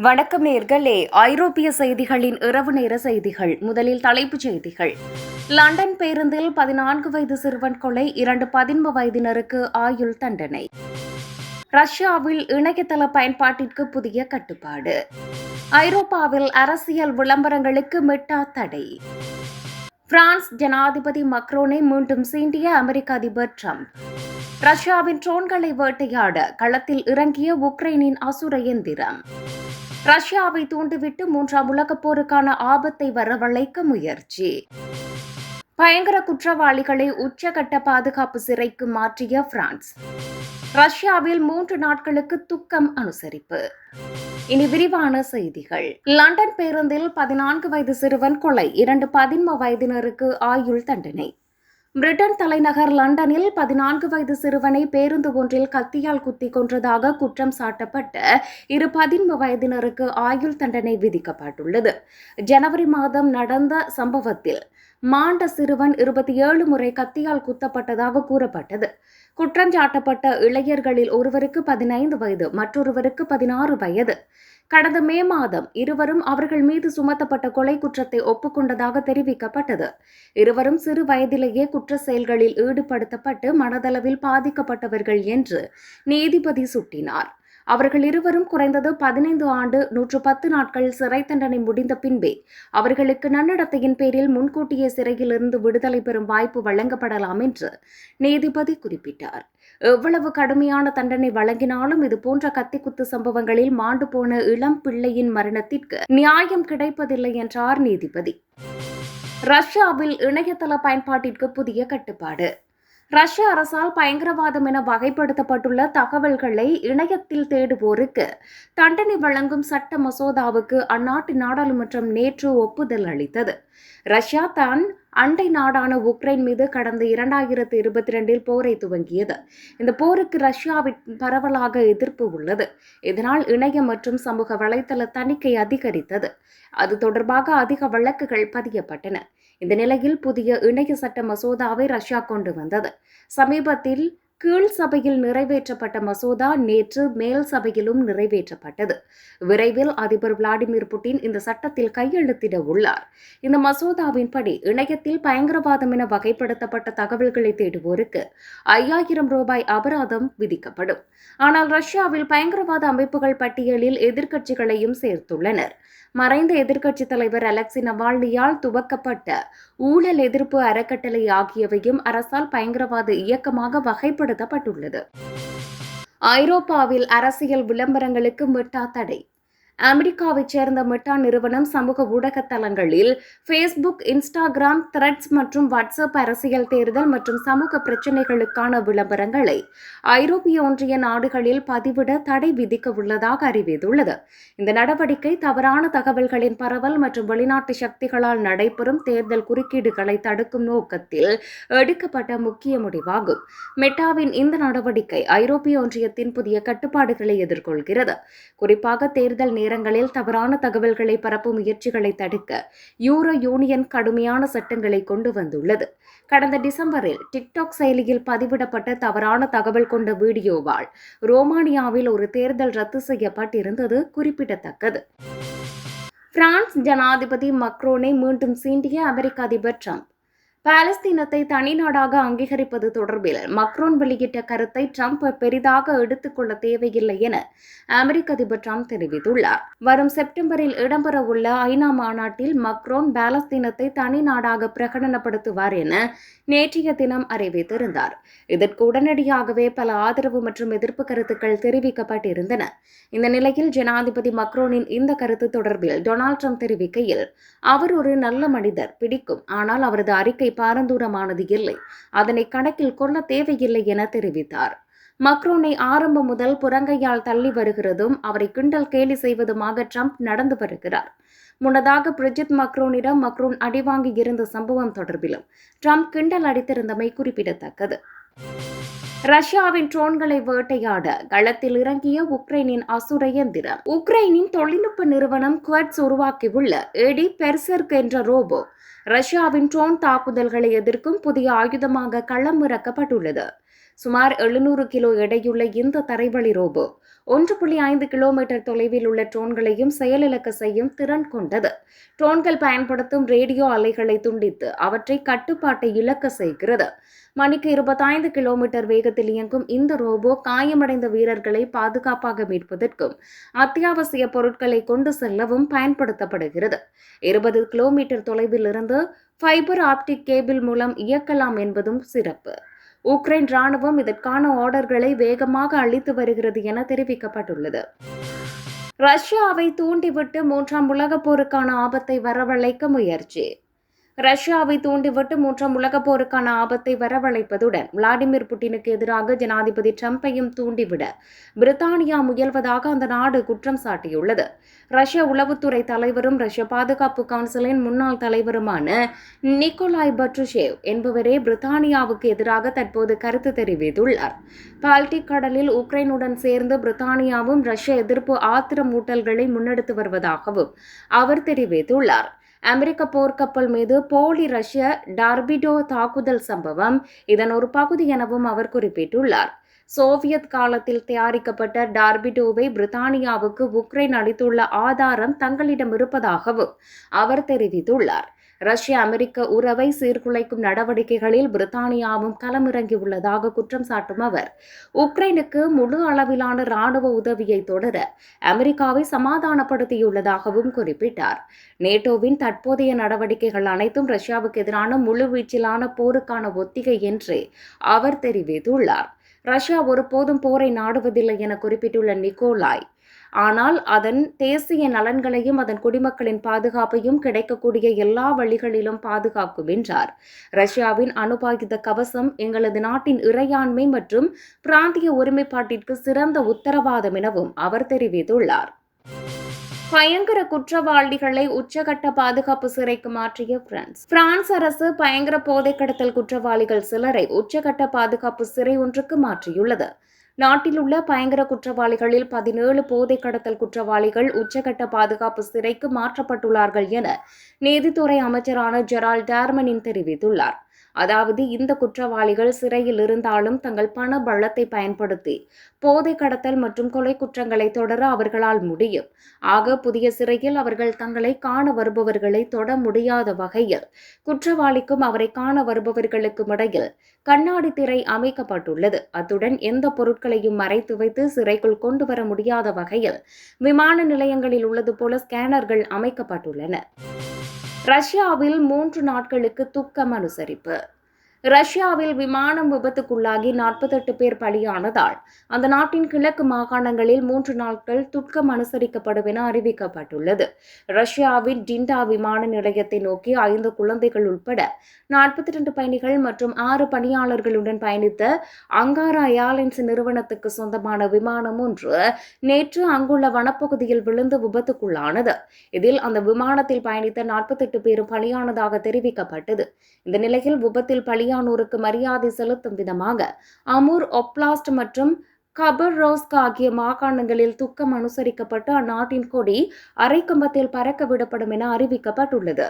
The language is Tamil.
வணக்கம் நேர்களே. ஐரோப்பிய செய்திகளின் இரவு நேர செய்திகள். முதலில் தலைப்புச் செய்திகள். லண்டன் பேருந்தில் பதினான்கு வயது சிறுவன் கொலை இரண்டு பதின்ம வயதினருக்கு ஆயுள் தண்டனை. ரஷ்யாவில் இணையதள பயன்பாட்டிற்கு புதிய கட்டுப்பாடு. ஐரோப்பாவில் அரசியல் விளம்பரங்களுக்கு மெட்டா தடை. பிரான்ஸ் ஜனாதிபதி மக்ரோனை மீண்டும் சீண்டிய அமெரிக்க அதிபர் ட்ரம்ப். ரஷ்யாவின் ட்ரோன்களை வேட்டையாட களத்தில் இறங்கிய உக்ரைனின் அசுர எந்திரம். ரஷ்யாவை தூண்டிவிட்டு மூன்றாம் உலகப் போருக்கான ஆபத்தை வரவழைக்க முயற்சி. பயங்கர குற்றவாளிகளை உச்சகட்ட பாதுகாப்பு சிறைக்கு மாற்றிய பிரான்ஸ். ரஷ்யாவில் மூன்று நாட்களுக்கு துக்கம் அனுசரிப்பு. இனி விரிவான செய்திகள். லண்டன் பேருந்தில் பதினான்கு வயது சிறுவன் கொலை இரண்டு பதின்ம வயதினருக்கு ஆயுள் தண்டனை. பிரிட்டன் தலைநகர் லண்டனில் பதினான்கு வயது சிறுவனை பேருந்து ஒன்றில் கத்தியால் குத்தி கொன்றதாக குற்றம் சாட்டப்பட்ட இரு பதின்ம வயதினருக்கு ஆயுள் தண்டனை விதிக்கப்பட்டுள்ளது. ஜனவரி மாதம் நடந்த சம்பவத்தில் மாண்ட சிறுவன் இருபத்தி ஏழு முறை கத்தியால் குத்தப்பட்டதாக கூறப்பட்டது. குற்றஞ்சாட்டப்பட்ட இளைஞர்களில் ஒருவருக்கு பதினைந்து வயது மற்றொருவருக்கு பதினாறு வயது. கடந்த மே மாதம் இருவரும் அவர்கள் மீது சுமத்தப்பட்ட கொலை குற்றத்தை ஒப்புக்கொண்டதாக தெரிவிக்கப்பட்டது. இருவரும் சிறு வயதிலேயே குற்ற செயல்களில் ஈடுபடுத்தப்பட்டு மனதளவில் பாதிக்கப்பட்டவர்கள் என்று நீதிபதி சுட்டினார். அவர்கள் இருவரும் குறைந்தது பதினைந்து ஆண்டு நூற்று பத்து நாட்கள் சிறை தண்டனை முடிந்த பின்பே அவர்களுக்கு நன்னடத்தையின் பேரில் முன்கூட்டியே சிறையிலிருந்து விடுதலை பெறும் வாய்ப்பு வழங்கப்படலாம் என்று நீதிபதி குறிப்பிட்டார். எவ்வளவு கடுமையான தண்டனை வழங்கினாலும் இது போன்ற கத்திக்குத்து சம்பவங்களில் மாண்டு போன இளம் பிள்ளையின் மரணத்திற்கு நியாயம் கிடைப்பதில்லை என்றார் நீதிபதி. ரஷ்யாவில் இணையதள பயன்பாட்டிற்கு புதிய கட்டுப்பாடு. ரஷ்ய அரசால் பயங்கரவாதம் என வகைப்படுத்தப்பட்டுள்ள தகவல்களை இணையத்தில் தேடுவோருக்கு தண்டனை வழங்கும் சட்ட மசோதாவுக்கு அந்நாட்டு நாடாளுமன்றம் நேற்று ஒப்புதல் அளித்தது. ரஷ்யா தான் அண்டை நாடான உக்ரைன் மீது கடந்த இரண்டாயிரத்து இருபத்தி ரெண்டில் போரை துவங்கியது. இந்த போருக்கு ரஷ்யாவின் பரவலாக எதிர்ப்பு உள்ளது. இதனால் இணைய மற்றும் சமூக வலைதள தணிக்கை அதிகரித்தது. அது தொடர்பாக அதிக வழக்குகள் பதியப்பட்டன. இந்த நிலையில் புதிய இணைய சட்ட மசோதாவை ரஷ்யா கொண்டு வந்தது. சமீபத்தில் கீழ் சபையில் நிறைவேற்றப்பட்ட மசோதா நேற்று மேல் சபையிலும் நிறைவேற்றப்பட்டது. விரைவில் அதிபர் விளாடிமிர் புட்டின் இந்த சட்டத்தில் கையெழுத்திட உள்ளார். இந்த மசோதாவின்படி இணையத்தில் பயங்கரவாதம் என வகைப்படுத்தப்பட்ட தகவல்களை தேடுவோருக்கு ஐயாயிரம் ரூபாய் அபராதம் விதிக்கப்படும். ஆனால் ரஷ்யாவில் பயங்கரவாத அமைப்புகள் பட்டியலில் எதிர்க்கட்சிகளையும் சேர்த்துள்ளனர். மறைந்த எதிர்க்கட்சித் தலைவர் அலெக்சி நவால்னியால் துவக்கப்பட்ட ஊழல் எதிர்ப்பு அறக்கட்டளை ஆகியவையும் அரசால் பயங்கரவாத இயக்கமாக வகைப்படுத்தப்பட்டுள்ளது. ஐரோப்பாவில் அரசியல் விளம்பரங்களுக்கு மிட்டா தடை. அமெரிக்காவைச் சேர்ந்த மெட்டா நிறுவனம் சமூக ஊடக தளங்களில் ஃபேஸ்புக் இன்ஸ்டாகிராம் த்ரெட்ஸ் மற்றும் வாட்ஸ்அப் அரசியல் தேர்தல் மற்றும் சமூக பிரச்சினைகளுக்கான விளம்பரங்களை ஐரோப்பிய ஒன்றிய நாடுகளில் பதிவிட தடை விதிக்க உள்ளதாக அறிவித்துள்ளது. இந்த நடவடிக்கை தவறான தகவல்களின் பரவல் மற்றும் வெளிநாட்டு சக்திகளால் நடைபெறும் தேர்தல் குறுக்கீடுகளை தடுக்கும் நோக்கத்தில் எடுக்கப்பட்ட முக்கிய முடிவாகும். மெட்டாவின் இந்த நடவடிக்கை ஐரோப்பிய ஒன்றியத்தின் புதிய கட்டுப்பாடுகளை எதிர்கொள்கிறது. குறிப்பாக தேர்தல் நேரங்களில் தவறான தகவல்களை பரப்பும் முயற்சிகளை தடுக்க யூரோ யூனியன் கடுமையான சட்டங்களை கொண்டு வந்துள்ளது. கடந்த டிசம்பரில் டிக்டாக் செயலியில் பதிவிடப்பட்ட தவறான தகவல் கொண்ட வீடியோவால் ரோமானியாவில் ஒரு தேர்தல் ரத்து செய்யப்பட்டிருந்தது குறிப்பிடத்தக்கது. பிரான்ஸ் ஜனாதிபதி மக்ரோனை மீண்டும் சீண்டிய அமெரிக்க அதிபர் ட்ரம்ப் பாலஸ்தீனத்தை தனி நாடாக அங்கீகரிப்பது தொடர்பில் மக்ரோன் வெளியிட்ட கருத்தை ட்ரம்ப் பெரிதாக எடுத்துக்கொள்ள தேவையில்லை என அமெரிக்க அதிபர் ட்ரம்ப் தெரிவித்துள்ளார். வரும் செப்டம்பரில் இடம்பெறவுள்ள ஐநா மாநாட்டில் மக்ரோன் பாலஸ்தீனத்தை தனி நாடாக பிரகடனப்படுத்துவார் என நேற்றைய தினம் அறிவித்திருந்தார். இதற்கு உடனடியாகவே பல ஆதரவு மற்றும் எதிர்ப்பு கருத்துக்கள் தெரிவிக்கப்பட்டிருந்தன. இந்த நிலையில் ஜனாதிபதி மக்ரோனின் இந்த கருத்து தொடர்பில் டொனால்ட் ட்ரம்ப் தெரிவிக்கையில் அவர் ஒரு நல்ல மனிதர் பிடிக்கும். ஆனால் அவரது அறிக்கை பாரந்தூரமானது இல்லை. அதனை கணக்கில் கொள்ள தேவையில்லை என தெரிவித்தார். மக்ரோனை ஆரம்பம் முதல் புறங்கையால் தள்ளி வருகிறதும் அவரை கிண்டல் கேலி செய்வதுமாக ட்ரம்ப் நடந்து வருகிறார். முன்னதாக பிரிஜித் மக்ரோனிடம் மக்ரோன் அடிவாங்கி இருந்த சம்பவம் தொடர்பிலும் ட்ரம்ப் கிண்டல் அடித்திருந்தமை குறிப்பிடத்தக்கது. ரஷ்யாவின் ட்ரோன்களை வேட்டையாட களத்தில் இறங்கிய உக்ரைனின் அசுர எந்திரம் உக்ரைனின் தொழில்நுட்ப நிறுவனம் குவட்ஸ் உருவாக்கியுள்ள எடி பெர்சர்க் என்ற ரோபோ ரஷ்யாவின் ட்ரோன் தாக்குதல்களை எதிர்க்கும் புதிய ஆயுதமாக களம் இறக்கப்பட்டுள்ளது சுமார் எழுநூறு கிலோ எடையுள்ள இந்த தரைவழி ரோபோ ஒன்று புள்ளி ஐந்து கிலோமீட்டர் தொலைவில் உள்ள ட்ரோன்களையும் செயலிழக்க செய்யும் திறன் கொண்டது. ட்ரோன்கள் பயன்படுத்தும் ரேடியோ அலைகளை துண்டித்து அவற்றை கட்டுப்பாட்டை இழக்க செய்கிறது. மணிக்கு இருபத்தைந்து கிலோமீட்டர் வேகத்தில் இயங்கும் இந்த ரோபோ காயமடைந்த வீரர்களை பாதுகாப்பாக மீட்பதற்கும் அத்தியாவசிய பொருட்களை கொண்டு செல்லவும் பயன்படுத்தப்படுகிறது. இருபது கிலோமீட்டர் தொலைவில் இருந்து ஃபைபர் ஆப்டிக் கேபிள் மூலம் இயக்கலாம் என்பதும் சிறப்பு. உக்ரைன் ராணுவம் இதற்கான ஆர்டர்களை வேகமாக அளித்து வருகிறது என தெரிவிக்கப்பட்டுள்ளது. ரஷ்யாவை தூண்டிவிட்டு மூன்றாம் உலகப் போருக்கான ஆபத்தை வரவழைக்க முயற்சி. ரஷ்யாவை தூண்டிவிட்டு மூன்றாம் உலகப் போருக்கான ஆபத்தை வரவழைப்பதுடன் விளாடிமிர் புட்டினுக்கு எதிராக ஜனாதிபதி ட்ரம்பையும் தூண்டிவிட பிரித்தானியா முயல்வதாக அந்த நாடு குற்றம் சாட்டியுள்ளது. ரஷ்ய உளவுத்துறை தலைவரும் ரஷ்ய பாதுகாப்பு கவுன்சிலின் முன்னாள் தலைவருமான நிக்கோலாய் பட்ருஷேவ் என்பவரே பிரித்தானியாவுக்கு எதிராக தற்போது கருத்து தெரிவித்துள்ளார். பால்டிக் கடலில் உக்ரைனுடன் சேர்ந்து பிரித்தானியாவும் ரஷ்ய எதிர்ப்பு ஆத்திரமூட்டல்களை முன்னெடுத்து வருவதாகவும் அவர் தெரிவித்துள்ளார். அமெரிக்க போர்க்கப்பல் மீது போலி ரஷ்ய டார்பிடோ தாக்குதல் சம்பவம் இதன் ஒரு பகுதி எனவும் அவர் குறிப்பிட்டுள்ளார். சோவியத் காலத்தில் தயாரிக்கப்பட்ட டார்பிடோவை பிரித்தானியாவுக்கு உக்ரைன் அளித்துள்ள ஆதாரம் தங்களிடம் இருப்பதாகவும் அவர் தெரிவித்துள்ளார். ரஷ்ய அமெரிக்க உறவை சீர்குலைக்கும் நடவடிக்கைகளில் பிரித்தானியாவும் களமிறங்கியுள்ளதாக குற்றம் சாட்டும் அவர். உக்ரைனுக்கு முழு அளவிலான ராணுவ உதவியை தொடர அமெரிக்காவை சமாதானப்படுத்தியுள்ளதாகவும் குறிப்பிட்டார். நேட்டோவின் தற்போதைய நடவடிக்கைகள் அனைத்தும் ரஷ்யாவுக்கு எதிரான முழுவீச்சிலான போருக்கான ஒத்திகை என்று அவர் தெரிவித்துள்ளார். ரஷ்யா ஒருபோதும் போரை நாடுவதில்லை என குறிப்பிட்டுள்ள நிக்கோலாய் ஆனால் அதன் தேசிய நலன்களையும் அதன் குடிமக்களின் பாதுகாப்பையும் கிடைக்கக்கூடிய எல்லா வழிகளிலும் பாதுகாக்கும் என்றார். ரஷ்யாவின் அணுபாயுத கவசம் எங்களது நாட்டின் இறையாண்மை மற்றும் பிராந்திய ஒருமைப்பாட்டிற்கு சிறந்த உத்தரவாதம் எனவும் அவர் தெரிவித்துள்ளார். பயங்கர குற்றவாளிகளை உச்சகட்ட பாதுகாப்பு சிறைக்கு மாற்றிய பிரான்ஸ். பிரான்ஸ் அரசு பயங்கர போதை கடத்தல் குற்றவாளிகள் சிலரை உச்சகட்ட பாதுகாப்பு சிறை ஒன்றுக்கு மாற்றியுள்ளது. நாட்டில் உள்ள பயங்கர குற்றவாளிகளில் பதினேழு போதை கடத்தல் குற்றவாளிகள் உச்சகட்ட பாதுகாப்பு சிறைக்கு மாற்றப்பட்டுள்ளார்கள் என நீதித்துறை அமைச்சரான ஜெரால் டார்மனின் தெரிவித்துள்ளார். அதாவது இந்த குற்றவாளிகள் சிறையில் இருந்தாலும் தங்கள் பண பலத்தை பயன்படுத்தி போதை கடத்தல் மற்றும் கொலை குற்றங்களை தொடர அவர்களால் முடியும். ஆக புதிய சிறையில் அவர்கள் தங்களை காண வருபவர்களை தொட முடியாத வகையில் குற்றவாளிக்கும் அவரை காண வருபவர்களுக்கும் இடையில் கண்ணாடி திரை அமைக்கப்பட்டுள்ளது. அத்துடன் எந்த பொருட்களையும் மறைத்து வைத்து சிறைக்குள் கொண்டு வர முடியாத வகையில் விமான நிலையங்களில் உள்ளது போல ஸ்கேனர்கள் அமைக்கப்பட்டுள்ளன. ரஷ்யாவில் மூன்று நாட்களுக்கு துக்கம் அனுசரிப்பு. ரஷ்யாவில் விமானம் விபத்துக்குள்ளாகி நாற்பத்தெட்டு பேர் பலியானதால் அந்த நாட்டின் கிழக்கு மாகாணங்களில் மூன்று நாட்கள் துட்கம் அனுசரிக்கப்படும் என அறிவிக்கப்பட்டுள்ளது. ரஷ்யாவின் டிண்டா விமான நிலையத்தை நோக்கி ஐந்து குழந்தைகள் உட்பட நாற்பத்தி ரெண்டு பயணிகள் மற்றும் ஆறு பணியாளர்களுடன் பயணித்த அங்காரா ஏர்லைன்ஸ் நிறுவனத்துக்கு சொந்தமான விமானம் ஒன்று நேற்று அங்குள்ள வனப்பகுதியில் விழுந்து விபத்துக்குள்ளானது. இதில் அந்த விமானத்தில் பயணித்த நாற்பத்தெட்டு பேரும் பலியானதாக தெரிவிக்கப்பட்டது. இந்த நிலையில் விபத்தில் பலியானோருக்கு மரியாதை செலுத்தும் விதமாக அமூர் ஒப்லாஸ்ட் மற்றும் கபர்ரோஸ்க் ஆகிய மாகாணங்களில் துக்கம் அனுசரிக்கப்பட்டு அந்நாட்டின் கொடி அரைக்கம்பத்தில் பறக்க விடப்படும் என அறிவிக்கப்பட்டுள்ளது.